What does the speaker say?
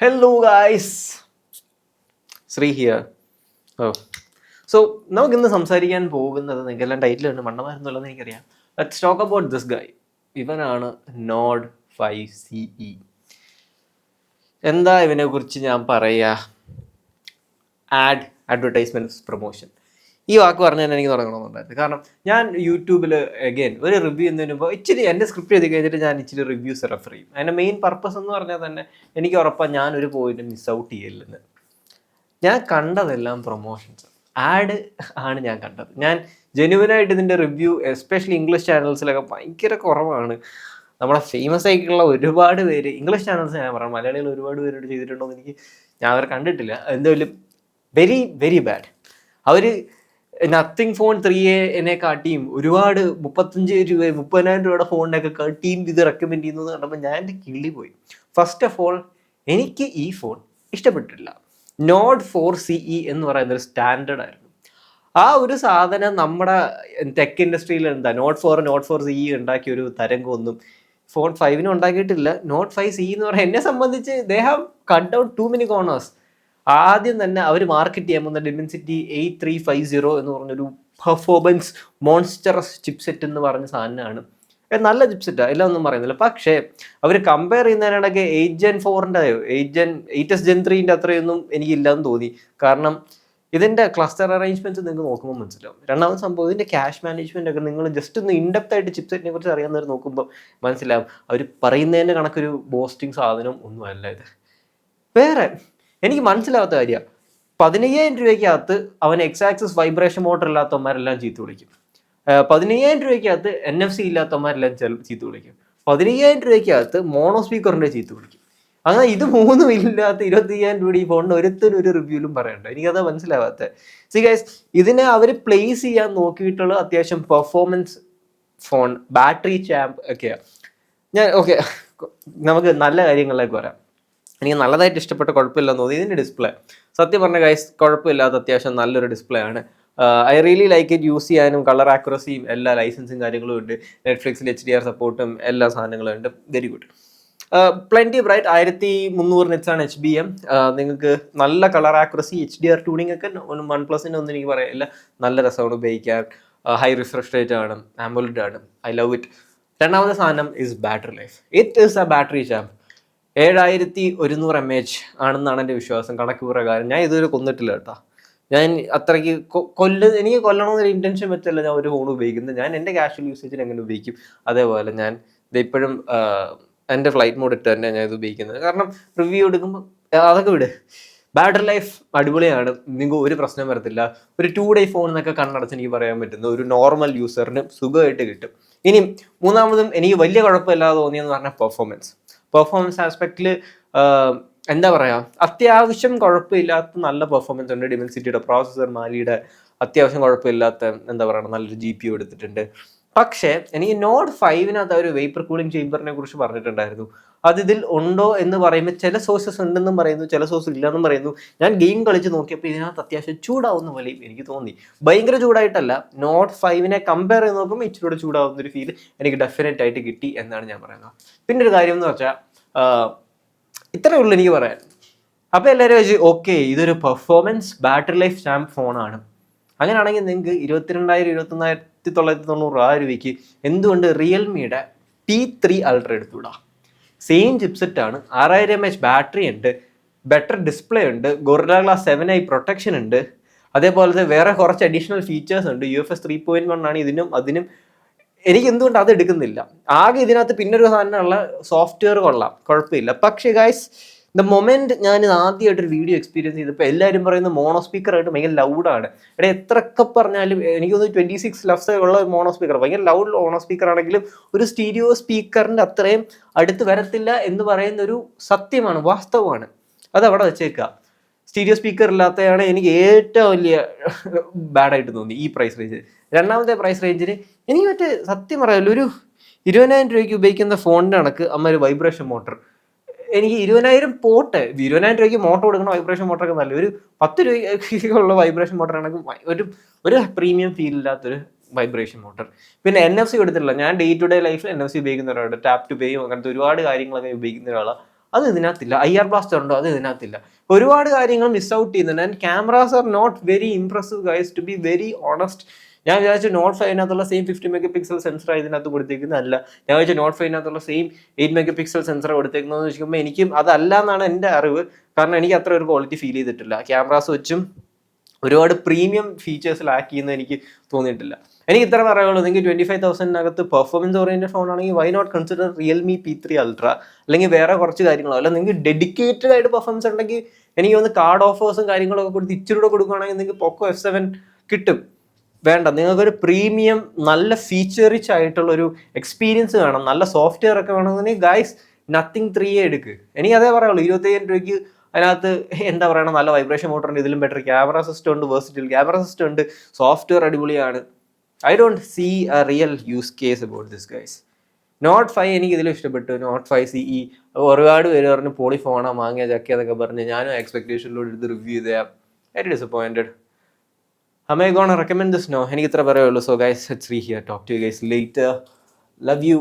Hello guys Sree here oh. So നമുക്ക് ഇന്ന് സംസാരിക്കാൻ പോകുന്നത് നിങ്ങൾക്കെല്ലാം ടൈറ്റിൽ ഉണ്ട് മണ്ണമായിരുന്നുള്ളതെന്ന് എനിക്കറിയാം. Let's talk about this guy ഇവനാണ് നോഡ് ഫൈവ് സി. എന്താ ഇവനെ കുറിച്ച് ഞാൻ പറയാ? ആഡ് അഡ്വർടൈസ്മെന്റ് പ്രൊമോഷൻ ഈ വാക്ക് പറഞ്ഞു തന്നെ എനിക്ക് തുടങ്ങണമെന്നുണ്ടായിരുന്നു. കാരണം ഞാൻ യൂട്യൂബിൽ അഗെയിൻ ഒരു റിവ്യൂ എന്ന് മുമ്പ് ഇച്ചിരി എന്റെ സ്ക്രിപ്റ്റ് എഴുതി കഴിഞ്ഞിട്ട് ഞാൻ ഇച്ചിരി റിവ്യൂസ് റെഫർ ചെയ്യും. അതിന്റെ മെയിൻ പർപ്പസ് എന്ന് പറഞ്ഞാൽ തന്നെ എനിക്ക് ഉറപ്പാണ് ഞാൻ ഒരു പോയിന്റ് മിസ് ഔട്ട് ചെയ്യില്ലെന്ന് ഞാൻ കണ്ടതെല്ലാം പ്രൊമോഷൻസ് ആഡ് ആണ് ഞാൻ കണ്ടത്. ഞാൻ ജെനുവിനായിട്ട് ഇതിന്റെ റിവ്യൂ എസ്പെഷ്യലി ഇംഗ്ലീഷ് ചാനൽസിലൊക്കെ ഭയങ്കര കുറവാണ്. നമ്മളെ ഫേമസ് ആയിട്ടുള്ള ഒരുപാട് പേര് ഇംഗ്ലീഷ് ചാനൽസ് ഞാൻ പറയാം. മലയാളികൾ ഒരുപാട് പേരോട് ചെയ്തിട്ടുണ്ടോ എന്ന് എനിക്ക് ഞാൻ അവർ കണ്ടിട്ടില്ല. എന്തായാലും വെരി വെരി ബാഡ് അവർ നത്തിങ് ഫോൺ ത്രീ എനെ കാട്ടിയും ഒരുപാട് മുപ്പത്തഞ്ച് രൂപ മുപ്പതിനായിരം രൂപയുടെ ഫോണിനൊക്കെ കാട്ടിയും ഇത് റെക്കമെൻഡ് ചെയ്യുന്നത് കണ്ടപ്പോൾ ഞാൻ എന്റെ കിള്ളി പോയി. ഫസ്റ്റ് ഓഫ് ഓൾ എനിക്ക് ഈ ഫോൺ ഇഷ്ടപ്പെട്ടിട്ടില്ല. നോട്ട് ഫോർ സി ഇ എന്ന് പറയുന്ന ഒരു സ്റ്റാൻഡേർഡ് ആയിരുന്നു. ആ ഒരു സാധനം നമ്മുടെ ടെക് ഇൻഡസ്ട്രിയിൽ എന്താ Note four Note four C E ഉണ്ടാക്കിയ ഒരു തരംഗമൊന്നും ഫോൺ ഫൈവിനും ഉണ്ടാക്കിയിട്ടില്ല. നോട്ട് ഫൈവ് സി എന്ന് പറയുന്നത് എന്നെ സംബന്ധിച്ച് they have cut out too many corners ആദ്യം തന്നെ അവർ മാർക്കറ്റ് ചെയ്യാൻ പോകുന്ന Dimensity eight three five zero എന്ന് പറഞ്ഞൊരു പെർഫോമൻസ് മോൺസ്റ്ററസ് ചിപ്സെറ്റ് എന്ന് പറഞ്ഞ സാധനമാണ്. നല്ല ചിപ്സെറ്റാണ് എല്ലാം ഒന്നും പറയുന്നില്ല. പക്ഷേ അവർ കമ്പയർ ചെയ്യുന്നതിനിടയ്ക്ക് എയ്റ്റ് ജെൻ ഫോറിന്റെ eight Gen eight S Gen ത്രീന്റെ അത്രയൊന്നും എനിക്കില്ലാന്ന് തോന്നി. കാരണം ഇതിന്റെ ക്ലസ്റ്റർ അറേഞ്ച്മെന്റ്സ് നിങ്ങൾക്ക് നോക്കുമ്പോൾ മനസ്സിലാവും. രണ്ടാമത് സംഭവം ഇതിന്റെ ക്യാഷ് മാനേജ്മെന്റ് ഒക്കെ നിങ്ങൾ ജസ്റ്റ് ഒന്ന് ഇൻഡെപ്ത് ആയിട്ട് ചിപ്സെറ്റിനെ കുറിച്ച് അറിയാവുന്നവർ നോക്കുമ്പോൾ മനസ്സിലാവും. അവർ പറയുന്നതിന്റെ കണക്കൊരു ബോസ്റ്റിംഗ് സാധനം ഒന്നും അല്ല ഇത്. വേറെ എനിക്ക് മനസ്സിലാവാത്ത കാര്യമാണ് പതിനയ്യായിരം രൂപയ്ക്കകത്ത് അവൻ എക്സ് ആക്സിസ് വൈബ്രേഷൻ മോട്ടർ ഇല്ലാത്തവന്മാരെല്ലാം ചീത്ത വിളിക്കും. പതിനയ്യായിരം രൂപയ്ക്കകത്ത് എൻ എഫ് സി ഇല്ലാത്തവന്മാരെല്ലാം ചീത്ത വിളിക്കും. പതിനയ്യായിരം രൂപയ്ക്കകത്ത് മോണോ സ്പീക്കറിന്റെ ചീത്ത വിളിക്കും. അങ്ങനെ ഇത് മൂന്നും ഇല്ലാത്ത ഇരുപത്തി അയ്യായിരം രൂപ ഈ ഫോണിന് ഒരുത്തിന് ഒരു റിവ്യൂലും പറയണ്ട. എനിക്കത് മനസ്സിലാവാത്ത. സി ഗൈസ് ഇതിനെ അവർ പ്ലേസ് ചെയ്യാൻ നോക്കിയിട്ടുള്ള അത്യാവശ്യം പെർഫോമൻസ് ഫോൺ ബാറ്ററി ചാമ്പ് ഒക്കെയാണ് ഞാൻ ഓക്കെ നമുക്ക് നല്ല കാര്യങ്ങളിലേക്ക് വരാം. എനിക്ക് നല്ലതായിട്ട് ഇഷ്ടപ്പെട്ട കുഴപ്പമില്ലെന്ന് തോന്നി. ഇതിന്റെ ഡിസ്പ്ലേ സത്യം പറഞ്ഞ ഗൈസ് കുഴപ്പമില്ലാത്ത അത്യാവശ്യം നല്ലൊരു ഡിസ്പ്ലേ ആണ്. I really like it use ചെയ്യാനും കളർ ആക്യുറസിയും എല്ലാ ലൈസൻസും കാര്യങ്ങളും ഉണ്ട്. നെറ്റ്ഫ്ലിക്സിൽ എച്ച് ഡി ആർ സപ്പോർട്ടും എല്ലാ സാധനങ്ങളും ഉണ്ട്. വെരി ഗുഡ് പ്ലെന്റി ബ്രൈറ്റ് ആയിരത്തി മുന്നൂറ് നെറ്റ്സാണ് എച്ച് ബി എം നിങ്ങൾക്ക് നല്ല colour accuracy H D R tuning ഒക്കെ വൺ പ്ലസിന്റെ ഒന്നും എനിക്ക് പറയില്ല നല്ല രസമാണ് ഉപയോഗിക്കാൻ. ഹൈ റിഫ്രഷ് റേറ്റ് ആണ്. ആംബുലറ്റ് ആണ്. ഐ ലവ് ഇറ്റ് രണ്ടാമത്തെ സാധനം is battery life it is a battery champ ഏഴായിരത്തി ഒരുന്നൂറ് എം എച്ച് ആണെന്നാണ് എന്റെ വിശ്വാസം കണക്ക് പ്രകാരം. ഞാൻ ഇതുവരെ കൊന്നിട്ടില്ല കേട്ടോ. ഞാൻ അത്രയ്ക്ക് കൊല്ല എനിക്ക് കൊല്ലണമെന്നൊരു ഇന്റൻഷൻ വെച്ചല്ല ഞാൻ ഒരു ഫോൺ ഉപയോഗിക്കുന്നത്. ഞാൻ എന്റെ കാഷ്വൽ യൂസേജിന് എങ്ങനെ ഉപയോഗിക്കും? അതേപോലെ ഞാൻ ഇപ്പോഴും എന്റെ ഫ്ലൈറ്റ് മോഡ് ഇട്ട് തന്നെ ഞാൻ ഇത് ഉപയോഗിക്കുന്നത്. കാരണം റിവ്യൂ എടുക്കുമ്പോൾ അതൊക്കെ വിട്. ബാറ്ററി ലൈഫ് അടിപൊളിയാണ്. നിങ്ങൾക്ക് ഒരു പ്രശ്നം വരത്തില്ല. ഒരു ടു ഡേ ഫോൺ എന്നൊക്കെ കണ്ണടച്ച് എനിക്ക് പറയാൻ പറ്റുന്ന ഒരു നോർമൽ യൂസറിന് സുഖമായിട്ട് കിട്ടും. ഇനി മൂന്നാമതും എനിക്ക് വലിയ കുഴപ്പമില്ലാതെ തോന്നിയെന്ന് പറഞ്ഞാൽ പെർഫോമൻസ് പെർഫോമൻസ് ആസ്പെക്റ്റിൽ എന്താ പറയുക അത്യാവശ്യം കുഴപ്പമില്ലാത്ത നല്ല പെർഫോമൻസ് ഉണ്ട്. ഡിമെൻസിറ്റിയുടെ പ്രോസസ്സർ മാലിയുടെ അത്യാവശ്യം കുഴപ്പമില്ലാത്ത എന്താ പറയുക നല്ലൊരു ജി പി എടുത്തിട്ടുണ്ട്. പക്ഷേ എനിക്ക് നോട്ട് ഫൈവിനകത്ത് ഒരു വേപ്പർ കൂളിംഗ് ചേംബറിനെ കുറിച്ച് പറഞ്ഞിട്ടുണ്ടായിരുന്നു. അത് ഇതിൽ ഉണ്ടോ എന്ന് പറയുമ്പോൾ ചില സോഴ്സസ് ഉണ്ടെന്നും പറയുന്നു ചില സോഴ്സ് ഇല്ലെന്നും പറയുന്നു. ഞാൻ ഗെയിം കളിച്ച് നോക്കിയപ്പോൾ ഇതിനകത്ത് അത്യാവശ്യം ചൂടാവുന്ന പോലെയും എനിക്ക് തോന്നി. ഭയങ്കര ചൂടായിട്ടല്ല നോട്ട് ഫൈവിനെ കമ്പയർ ചെയ്ത് നോക്കുമ്പോൾ ഇച്ചിരി കൂടെ ചൂടാവുന്ന ഒരു ഫീൽ എനിക്ക് ഡെഫിനറ്റ് ആയിട്ട് കിട്ടി എന്നാണ് ഞാൻ പറയുന്നത്. പിന്നെ ഒരു കാര്യം എന്ന് വെച്ചാൽ ഇത്രയേ ഉള്ളൂ എനിക്ക് പറയാൻ. അപ്പോൾ എല്ലാവരും വെച്ച് ഓക്കെ ഇതൊരു പെർഫോമൻസ് ബാറ്ററി ലൈഫ് സ്റ്റാമ്പ് ഫോണാണ് അങ്ങനെയാണെങ്കിൽ നിങ്ങൾക്ക് ഇരുപത്തിരണ്ടായിരം ഇരുപത്തൊന്നായിരത്തി തൊള്ളായിരത്തി തൊണ്ണൂറ് ആ രൂപയ്ക്ക് എന്തുകൊണ്ട് റിയൽമിയുടെ ടി ത്രീ അൾട്ര എടുത്തുവിടാം? സെയിം ചിപ്സെറ്റ് ആണ്. ആറായിരം എം എച്ച് ബാറ്ററി ഉണ്ട്. ബെറ്റർ ഡിസ്പ്ലേ ഉണ്ട്. Gorilla Glass seven eye protection ഉണ്ട്. അതേപോലെ വേറെ കുറച്ച് അഡീഷണൽ ഫീച്ചേഴ്സ് ഉണ്ട്. U F S three point one ആണ് ഇതിനും അതിനും. എനിക്ക് എന്തുകൊണ്ട് അത് എടുക്കുന്നില്ല? ആകെ ഇതിനകത്ത് പിന്നൊരു സാധനമുള്ള സോഫ്റ്റ്വെയർ കൊള്ളാം. കുഴപ്പമില്ല. പക്ഷേ ഗൈസ് ദ മൊമെന്റ് ഞാൻ ആദ്യമായിട്ട് ഒരു വീഡിയോ എക്സ്പീരിയൻസ് ചെയ്തപ്പോൾ എല്ലാവരും പറയുന്നത് മോണോ സ്പീക്കർ ആയിട്ട് ഭയങ്കര ലൗഡാണ് എടാ എത്രയൊക്കെ പറഞ്ഞാലും എനിക്ക് തോന്നുന്നു ട്വന്റി സിക്സ് ലഫ്സ് ഉള്ള മോണോ സ്പീക്കർ ഭയങ്കര ലൗഡ് മോണോ സ്പീക്കർ ആണെങ്കിലും ഒരു സ്റ്റീരിയോ സ്പീക്കറിന്റെ അത്രയും അടുത്ത് വരത്തില്ല എന്ന് പറയുന്ന ഒരു സത്യമാണ് വാസ്തവമാണ്. അത് അവിടെ വെച്ചേക്കുക സ്റ്റീരിയോ സ്പീക്കർ ഇല്ലാത്തതാണ് എനിക്ക് ഏറ്റവും വലിയ ബാഡായിട്ട് തോന്നി ഈ പ്രൈസ് റേഞ്ച് രണ്ടാമത്തെ പ്രൈസ് റേഞ്ചിന് എനിക്ക് മറ്റേ സത്യം പറയാമല്ലോ ഒരു ഇരുപതിനായിരം രൂപയ്ക്ക് ഉപയോഗിക്കുന്ന ഫോണിന്റെ കണക്ക് അമ്മ ഒരു വൈബ്രേഷൻ മോട്ടർ എനിക്ക് ഇരുപതിനായിരം പോട്ടെ ഇരുപതിനായിരം രൂപയ്ക്ക് മോട്ടർ കൊടുക്കുന്ന വൈബ്രേഷൻ മോട്ടറൊക്കെ നല്ല. ഒരു പത്ത് രൂപയ്ക്കുള്ള വൈബ്രേഷൻ മോട്ടർ ആണെങ്കിൽ ഒരു ഒരു പ്രീമിയം ഫീൽ ഇല്ലാത്തൊരു വൈബ്രേഷൻ മോട്ടർ പിന്നെ എൻ എഫ് സി എടുത്തിട്ടില്ല ഞാൻ ഡേ ടു ഡേ ലൈഫിൽ എൻ എഫ് സി ഉപയോഗിക്കുന്ന ഒരാളാണ് ടാപ്പ് ടു പേയും അങ്ങനത്തെ ഒരുപാട് കാര്യങ്ങളൊക്കെ ഉപയോഗിക്കുന്ന ഒരാളാണ് അത് ഇതിനകത്തില്ല. ഐ ആർ ബ്ലാസ്റ്റർ ഉണ്ടോ? അത് ഇതിനകത്തില്ല. ഒരുപാട് കാര്യങ്ങൾ മിസ് ഔട്ട് ചെയ്യുന്നുണ്ട്. And cameras are not very impressive guys to be very honest ഞാൻ വിചാരിച്ചു not ഫൈവിനകത്തുള്ള same fifty mega pixel sensor ഇതിനകത്ത് കൊടുത്തേക്കുന്നതല്ല ഞാൻ വിചാരിച്ചു not ഫൈവിനകത്തുള്ള same eight mega pixel sensor കൊടുത്തേക്കുന്നതെന്ന് വെച്ചിരിക്കുമ്പോൾ എനിക്കും അതല്ല എന്നാണ് എന്റെ അറിവ്. കാരണം എനിക്ക് അത്ര ഒരു ക്വാളിറ്റി ഫീൽ ചെയ്തിട്ടില്ല. ക്യാമറാസ് വെച്ചും ഒരുപാട് പ്രീമിയം ഫീച്ചേഴ്സ് ലാക്ക് ചെയ്യുന്നത് എനിക്ക് തോന്നിയിട്ടില്ല. എനിക്ക് ഇത്ര പറയുള്ളൂ നിങ്ങൾക്ക് ട്വന്റി ഫൈവ് തൗസൻഡിനകത്ത് പെർഫോമൻസ് ഓറിയന്റഡ് ഫോൺ ആണെങ്കിൽ why not consider Realme P three Ultra അല്ലെങ്കിൽ വേറെ കുറച്ച് കാര്യങ്ങളോ? അല്ല നിങ്ങൾക്ക് ഡെഡിക്കേറ്റഡ് ആയിട്ട് പെർഫോമൻസ് ഉണ്ടെങ്കിൽ എനിക്ക് ഒന്ന് കാർഡ് ഓഫേഴ്സും കാര്യങ്ങളൊക്കെ കൊടുത്ത് ഇച്ചിരി കൂടെ കൊടുക്കുകയാണെങ്കിൽ നിങ്ങൾക്ക് പൊക്കോ എഫ് സെവൻ കിട്ടും. വേണ്ട. നിങ്ങൾക്കൊരു പ്രീമിയം നല്ല ഫീച്ചർ റിച്ച് ഒരു എക്സ്പീരിയൻസ് വേണം. നല്ല സോഫ്റ്റ്വെയർ ഒക്കെ വേണമെന്നുണ്ടെങ്കിൽ ഗൈസ് നത്തിങ് ത്രീ എടുക്ക്. എനിക്ക് അതേ പറയുള്ളൂ ഇരുപത്തയ്യായിരം രൂപയ്ക്ക് അതിനകത്ത് എന്താ പറയുക നല്ല വൈബ്രേഷൻ മോട്ടറുണ്ട് ഇതിലും ബെറ്റർ ക്യാമറ സിസ്റ്റം ഉണ്ട് വേഴ്സിറ്റിൽ ക്യാമറ സിസ്റ്റം ഉണ്ട്. സോഫ്റ്റ്വെയർ അടിപൊളിയാണ്. I don't see a real use case about this guys not five എനിക്ക് ഇതിലും ഇഷ്ടപ്പെട്ടു. നോട്ട് ഫൈവ് സി ഇ ഒരുപാട് പേര് പറഞ്ഞു പോളി മാങ്ങിയ വാങ്ങിയ ചക്ക എന്നൊക്കെ പറഞ്ഞ് ഞാനും എക്സ്പെക്ടേഷനിലൂടെ എടുത്ത് റിവ്യൂ ചെയ്ത very disappointed Am gone recommend this no. എനിക്ക് ഇത്ര പറയുള്ളൂ. So guys it's here talk to guys later love you